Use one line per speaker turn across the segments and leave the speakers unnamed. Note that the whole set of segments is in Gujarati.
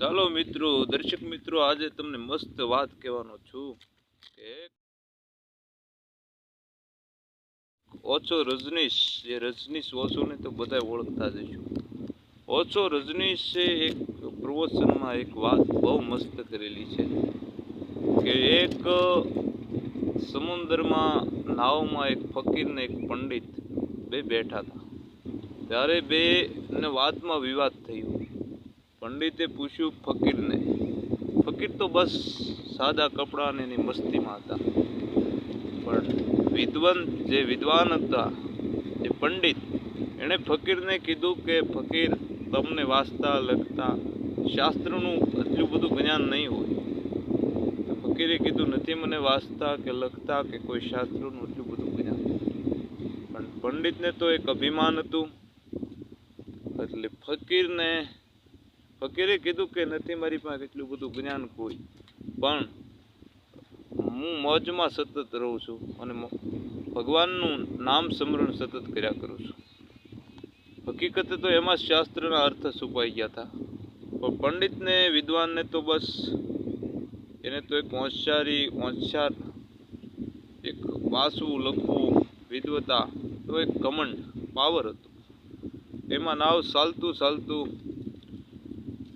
ચાલો મિત્રો, દર્શક મિત્રો, આજે તમને મસ્ત વાત કહેવાનો છું કે ઓછો રજનીશ, જે રજનીશ ઓછો ને તો બધા ઓળખતા જઈશું ઓછો રજનીશે એક પ્રવચનમાં એક વાત બહુ મસ્ત કરેલી છે કે એક સમુદ્રમાં નાવમાં એક ફકીર ને એક પંડિત બે બેઠા હતા. ત્યારે બે ને વાતમાં વિવાદ થયો. પંડિતે પૂછ્યું, ફકીરને? ફકીર તો બસ સાદા કપડાં અને એની મસ્તીમાં હતા. પણ વિદ્વાન, જે વિદ્વાન હતા જે પંડિત, એણે ફકીરને કીધું કે, ફકીર, તમને વાંચતા, લખતા, શાસ્ત્રનું એટલું બધું જ્ઞાન નહીં હોય. ફકીરે કીધું, નથી મને વાંચતા કે લખતા કે કોઈ શાસ્ત્રનું એટલું બધું જ્ઞાન પણ પંડિતને તો એક અભિમાન હતું. એટલે ફકીરને ફકીરે કીધું કે નથી, મારી પાસે એટલું બધું જ્ઞાન કોઈ. પણ હું મોજમાં સતત રહું છું અને ભગવાનનું નામ સ્મરણ સતત કર્યા કરું છું. હકીકતે તો એમાં શાસ્ત્રના અર્થ છુપાઈ ગયા હતા. પણ પંડિતને, વિદ્વાનને તો બસ એને તો એક હોશિયારી, હોશિયાર, એક વાંચવું લખવું વિદ્વતા તો એક કમંડ પાવર હતો. એમાં નાવ ચાલતું ચાલતું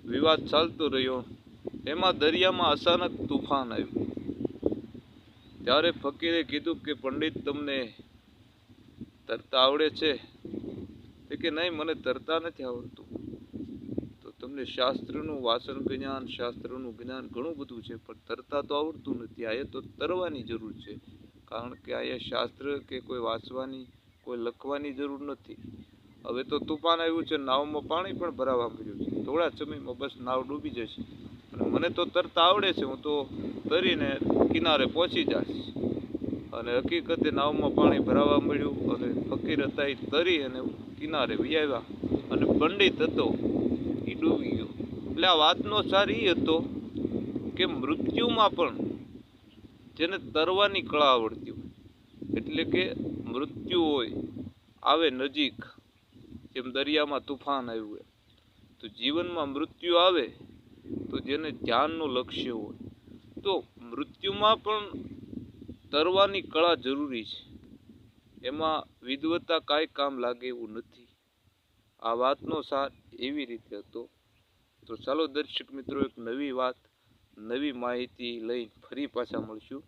વિવાદ ચાલતો રહ્યો. એમાં દરિયામાં અચાનક તુફાન આવ્યું. ત્યારે ફકીરે કીધું કે, પંડિત, તમને તરતા આવડે છે? તે કે, નહીં, મને તરતા નથી આવડતું. તો તમને શાસ્ત્રનું વાસણ જ્ઞાન, શાસ્ત્રનું જ્ઞાન ઘણું બધું છે, પણ તરતા તો આવડતું નથી. આ તો તરવાની જરૂર છે. કારણ કે અહીંયા શાસ્ત્ર કે કોઈ વાંચવાની, કોઈ લખવાની જરૂર નથી. હવે તો તુફાન આવ્યું છે, નાવમાં પાણી પણ ભરાવા મળ્યું છે. થોડા સમયમાં બસ નાવ ડૂબી જશે. અને મને તો તરતા આવડે છે, હું તો તરીને કિનારે પહોંચી જઈશ. અને હકીકતે નાવમાં પાણી ભરાવા મળ્યું અને ફકીર હતા એ તરી અને કિનારે વહી અને પંડિત હતો, એ ડૂબી ગયો. એટલે આ વાતનો સાર એ હતો કે મૃત્યુમાં પણ જેને તરવાની કળા આવડતી હોય, એટલે કે મૃત્યુ હોય, આવે નજીક. જેમ દરિયામાં તુફાન આવ્યું એમ. તો જીવનમાં મૃત્યુ આવે તો જેને ધ્યાનનું લક્ષ્ય હોય. તો મૃત્યુમાં પણ તરવાની કળા જરૂરી છે. એમાં વિદવત્તા કાંઈ કામ લાગે એવું નથી. આ વાતનો સાર એવી રીતે હતો. તો ચાલો દર્શક મિત્રો, એક નવી વાત, નવી માહિતી લઈને ફરી પાછા મળશું.